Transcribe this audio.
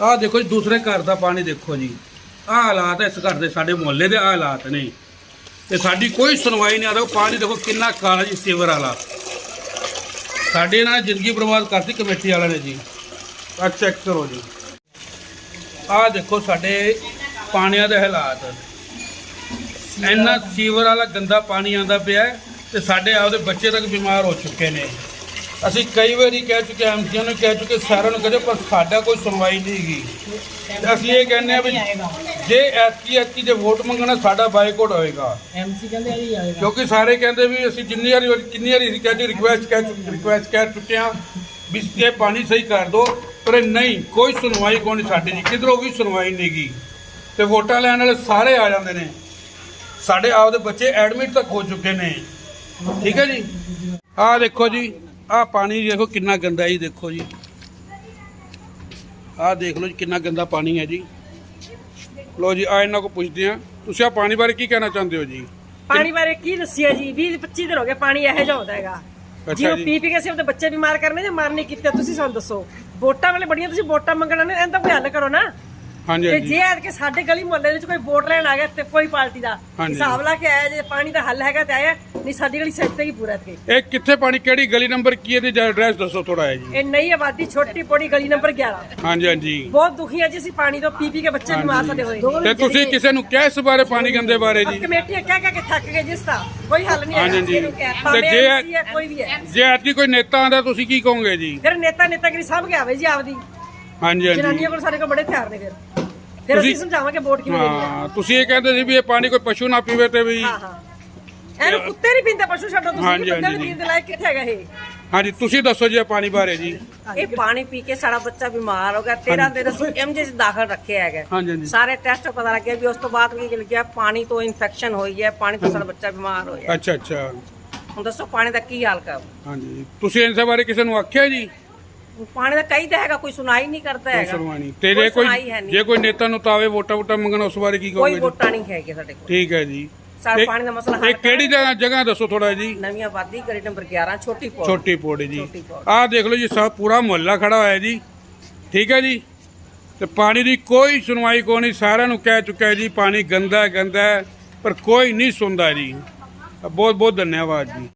ਆਹ ਦੇਖੋ ਜੀ, ਦੂਸਰੇ ਘਰ ਦਾ ਪਾਣੀ ਦੇਖੋ ਜੀ। ਆਹ ਹਾਲਾਤ ਹੈ ਇਸ ਘਰ ਦੇ, ਸਾਡੇ ਮੁਹੱਲੇ ਦੇ ਆਹ ਹਾਲਾਤ ਨੇ। ਤੇ ਸਾਡੀ ਕੋਈ ਸੁਣਵਾਈ ਨਹੀਂ ਆ ਰਹੀ। ਪਾਣੀ ਦੇਖੋ ਕਿੰਨਾ ਕਾਲਾ ਜੀ, ਸੀਵਰ ਵਾਲਾ। ਸਾਡੇ ਨਾਲ ਜ਼ਿੰਦਗੀ ਬਰਬਾਦ ਕਰਤੀ ਕਮੇਟੀ ਵਾਲਿਆਂ ਨੇ ਜੀ। ਆਹ ਚੈੱਕ ਕਰੋ ਜੀ। ਆਹ ਦੇਖੋ ਸਾਡੇ ਪਾਣੀਆਂ ਦੇ ਹਾਲਾਤ। ਇੰਨਾ ਸੀਵਰ ਵਾਲਾ ਗੰਦਾ ਪਾਣੀ ਆਂਦਾ ਪਿਆ ਹੈ ਤੇ ਸਾਡੇ ਆਪਦੇ ਬੱਚੇ ਤੱਕ ਬਿਮਾਰ ਹੋ ਚੁੱਕੇ ਨੇ। ਅਸੀਂ ਕਈ ਵਾਰੀ ਕਹਿ ਚੁੱਕੇ ਐਮਸੀਆਂ ਨੂੰ ਕਹਿ ਚੁੱਕੇ ਸਾਰਿਆਂ ਨੂੰ ਕਹਦੇ ਪਰ ਸਾਡਾ ਕੋਈ ਸੁਣਵਾਈ ਨਹੀਂ ਹੈਗੀ। ਅਸੀਂ ਇਹ ਕਹਿੰਦੇ ਆ ਵੀ ਜੇ ਐਤਕੀ ਐਤਕੀ ਜੇ ਵੋਟ ਮੰਗਣਾ ਸਾਡਾ ਬਾਈਕਾਟ ਹੋਏਗਾ। ਐਮਸੀ ਕਹਿੰਦੇ ਆ ਜੀ ਆਏਗਾ। ਕਿਉਂਕਿ ਸਾਰੇ ਕਹਿੰਦੇ ਵੀ ਅਸੀਂ ਜਿੰਨੀ ਵਾਰੀ ਕਿੰਨੀ ਵਾਰੀ ਅਸੀਂ ਕਹਿੰਦੇ ਰਿਕੁਐਸਟ ਕਹਿ ਰਿਕੁਐਸਟ ਕਰ ਚੁੱਕੇ ਹਾਂ ਵੀ ਇਹ ਪਾਣੀ ਸਹੀ ਕਰ ਦਿਓ ਪਰ ਇਹ ਨਹੀਂ ਕੋਈ ਸੁਣਵਾਈ ਕੋਈ ਨਹੀਂ ਸਾਡੀ ਜੀ ਕਿਧਰੋਂ ਵੀ ਸੁਣਵਾਈ ਨਹੀਂਗੀ ਤੇ ਵੋਟਾਂ ਲੈਣ ਵਾਲੇ ਸਾਰੇ ਆ ਜਾਂਦੇ ਨੇ। ਸਾਡੇ ਆਪਦੇ ਬੱਚੇ ਐਡਮਿਟ ਤੱਕ ਹੋ ਚੁੱਕੇ ਨੇ। ਠੀਕ ਹੈ ਜੀ? ਆਹ ਦੇਖੋ ਜੀ। ਆਹ ਪਾਣੀ ਦੇਖੋ ਕਿੰਨਾ ਗੰਦਾ ਜੀ ਦੇਖੋ ਜੀ। ਆਹ ਦੇਖ ਲਓ ਜੀ ਕਿੰਨਾ ਗੰਦਾ ਪਾਣੀ ਹੈ ਜੀ। ਲੋ ਜੀ ਆ ਇਹਨਾਂ ਕੋ ਪੁੱਛਦੇ ਆ ਤੁਸੀਂ ਆ ਪਾਣੀ ਬਾਰੇ ਕੀ ਕਹਿਣਾ ਚਾਹੁੰਦੇ ਹੋ ਜੀ? ਪਾਣੀ ਬਾਰੇ ਕੀ ਦੱਸਿਆ ਜੀ? 20 25 ਦਿਨ ਹੋ ਗਏ ਪਾਣੀ ਇਹੋ ਜਿਹਾ ਹੁੰਦਾ ਹੈਗਾ। ਜੀ ਉਹ। ਪੀ ਪੀ ਕੇ ਸਿਰਫ ਬੱਚੇ ਬਿਮਾਰ ਕਰਨੇ ਜਾਂ ਮਾਰਨੇ ਕੀਤੇ ਤੁਸੀਂ ਸਾਨੂੰ ਦੱਸੋ। ਵੋਟਾਂ ਵਾਲੇ ਬੜੀਆਂ ਤੁਸੀਂ ਵੋਟਾਂ ਮੰਗਣਾ ਨੇ ਇਹਨਾਂ ਦਾ ਕੋਈ ਹੱਲ ਕਰੋ ਨਾ। ਹਾਂਜੀ ਤੇ ਜੇ ਐਤ ਕੇ ਸਾਡੇ ਗਲੀ ਮੁਹੱਲੇ ਵਿੱਚ ਕੋਈ ਵੋਟ ਲੈਣ ਆ ਗਿਆ ਤੇ ਕੋਈ ਪਾਰਟੀ ਦਾ ਹਾਂਜੀ। ਹਿਸਾਬ ਲਾ ਕੇ ਆਇਆ ਜੇ ਪਾਣੀ ਦਾ ਹੱਲ ਹੈਗਾ ਤੇ ਆਇਆ ਨਹੀਂ ਸਾਡੀ ਗਲੀ ਸਿਰ ਤੇ ਹੀ ਪੂਰਾ ਤੇ ਇਹ ਕਿੱਥੇ ਪਾਣੀ ਕਿਹੜੀ ਗਲੀ ਨੰਬਰ ਕੀ ਇਹਦੀ? ਐਡਰੈਸ ਦੱਸੋ ਥੋੜਾ ਹੈ ਜੀ। ਇਹ ਨਈ ਆਬਾਦੀ ਛੋਟੀ ਪੋੜੀ ਗਲੀ ਨੰਬਰ 11 ਹਾਂਜੀ ਹਾਂਜੀ। ਬਹੁਤ ਦੁਖੀ ਆ ਜੀ ਅਸੀਂ ਪਾਣੀ ਤੋਂ ਪੀ ਪੀ ਕੇ ਬੱਚੇ ਬਿਮਾਰ ਸਾਡੇ ਹੋਏ। ਤੇ ਤੁਸੀਂ ਕਿਸੇ ਨੂੰ ਕਿਹਾ ਇਸ ਬਾਰੇ ਪਾਣੀ ਗੰਦੇ ਬਾਰੇ ਜੀ? ਕਮੇਟੀ ਕਹਿ ਕਹਿ ਕੇ ਥੱਕ ਗਏ ਜਿਸ ਦਾ ਕੋਈ ਹੱਲ ਨਹੀਂ ਹਾਂਜੀ, ਹਾਂਜੀ। ਤੇ ਜੇ- ਹੈ, ਕੋਈ ਵੀ ਹੈ। ਜੇ ਐਤਕੀ ਕੋਈ ਨੇਤਾ ਆਂਦਾ ਤੁਸੀਂ ਕੀ ਕਹੋਗੇ ਜੀ? ਫਿਰ ਨੇਤਾ ਨੇਤਾਗਿਰੀ ਸਭ ਗਿਆ ਵੇ ਜੀ ਆਪਦੀ। ਹਾਂਜੀ ਹਾਂਜੀ। ਜਨਾਨੀਆਂ ਕੋਲ ਸਾਡੇ ਕੋਲ ਬੜੇ ਹਥਿਆਰ ਨੇ ਫਿਰ। ਫਿਰ ਅਸੀਂ ਤੁਸੀਂ- ਸਮਝਾਵਾਂਗੇ ਵੋਟ ਕਿਵੇਂ ਦੇਣੀ ਹੈ ਹਾਂ ਤੁਸੀਂ ਇਹ ਕਹਿੰਦੇ ਸੀ ਵੀ ਇਹ ਪਾਣੀ ਕੋਈ ਪਸ਼ੂ ਨਾ ਪੀਵੇ ਤੇ ਵੀ ਹਾਂ ਹਾਂ। ਇਹਨੂੰ ਕੁੱਤੇ ਨਹੀਂ ਪੀਂਦੇ ਪਸ਼ੂ ਛੱਡੋ ਤੁਸੀਂ ਹਾਂਜੀ, ਹਾਂਜੀ, ਨਹੀਂ ਪੀਂਦੇ ਲਾਇਕ ਕਿੱਥੇ ਹੈਗਾ ਇਹ? ਹਾਂਜੀ ਤੁਸੀਂ ਦੱਸੋ ਜੀ ਇਹ ਪਾਣੀ ਬਾਰੇ ਜੀ। ਇਹ ਪਾਣੀ ਪੀ ਕੇ ਸਾਡਾ ਬੱਚਾ ਬਿਮਾਰ ਹੋ ਗਿਆ 13 ਦਿਨ ਅਸੀਂ ਐਮਜੇ ਚ ਦਾਖਲ ਰੱਖਿਆ ਹੈਗਾ। ਹਾਂਜੀ ਹਾਂਜੀ। ਸਾਰੇ ਟੈਸਟ ਪਤਾ ਲੱਗਿਆ ਵੀ ਉਸ ਤੋਂ ਬਾਅਦ ਕੀ ਲੱਗਿਆ ਪਾਣੀ ਤੋਂ ਇਨਫੈਕਸ਼ਨ ਹੋਈ ਹੈ ਪਾਣੀ ਤੋਂ ਸਾਡਾ ਬੱਚਾ ਬਿਮਾਰ ਹੋਇਆ। ਅੱਛਾ ਅੱਛਾ। ਹੁਣ ਦੱਸੋ ਪਾਣੀ ਦਾ ਕੀ ਹਾਲ ਕਰ ਹਾਂਜੀ। ਤੁਸੀਂ ਇਸ ਬਾਰੇ ਕਿਸੇ ਨੂੰ ਆਖਿਆ ਜੀ? ਪਾਣੀ ਦਾ ਕਈ ਤਾਂ ਹੈਗਾ ਕੋਈ ਸੁਣਾਈ ਨਹੀਂ ਕਰਦਾ ਕੋਈ ਹੈਗਾ। ਸੁਣਵਾਈ ਤੇ ਜੇ ਕੋਈ ਹੈ ਨਹੀਂ। ਜੇ ਕੋਈ ਨੇਤਾ ਨੂੰ ਤਾਵੇ ਵੋਟਾਂ ਵੋਟਾਂ ਮੰਗਣਾ ਉਸ ਬਾਰੇ ਕੀ ਕੋਈ ਕਹੋਗੇ ਵੋਟਾਂ ਨਹੀਂ ਹੈਗੇ ਸਾਡੇ ਕੋਲ। ਠੀਕ ਹੈ ਜੀ। ਸਾਡਾ ਪਾਣੀ ਦਾ ਮਸਲਾ ਹੱਲ ਇਹ ਕਿਹੜੀ ਜਗ੍ਹਾ ਜਗ੍ਹਾ ਦੱਸੋ ਥੋੜਾ ਜੀ। ਨਵੀਂ ਆਬਾਦੀ ਗਲੀ ਨੰਬਰ 11 ਛੋਟੀ ਪੌੜੀ। ਛੋਟੀ ਪੋੜੀ ਜੀ। ਛੋਟੀ ਪੌੜੀ। ਆਹ ਦੇਖ ਲਓ ਜੀ ਸਭ ਪੂਰਾ ਮੁਹੱਲਾ ਖੜਾ ਹੋਇਆ ਜੀ। ਠੀਕ ਹੈ ਜੀ। ਤੇ ਪਾਣੀ ਦੀ ਕੋਈ ਸੁਣਵਾਈ ਕੋਈ ਨਹੀਂ। ਸਾਰਿਆਂ ਨੂੰ ਕਹਿ ਚੁੱਕਾ ਹੈ ਜੀ ਪਾਣੀ ਗੰਦਾ ਹੈ ਗੰਦਾ ਹੈ ਪਰ ਕੋਈ ਨਹੀਂ ਸੁਣਦਾ ਜੀ। ਬਹੁਤ ਬਹੁਤ ਧੰਨਵਾਦ ਜੀ।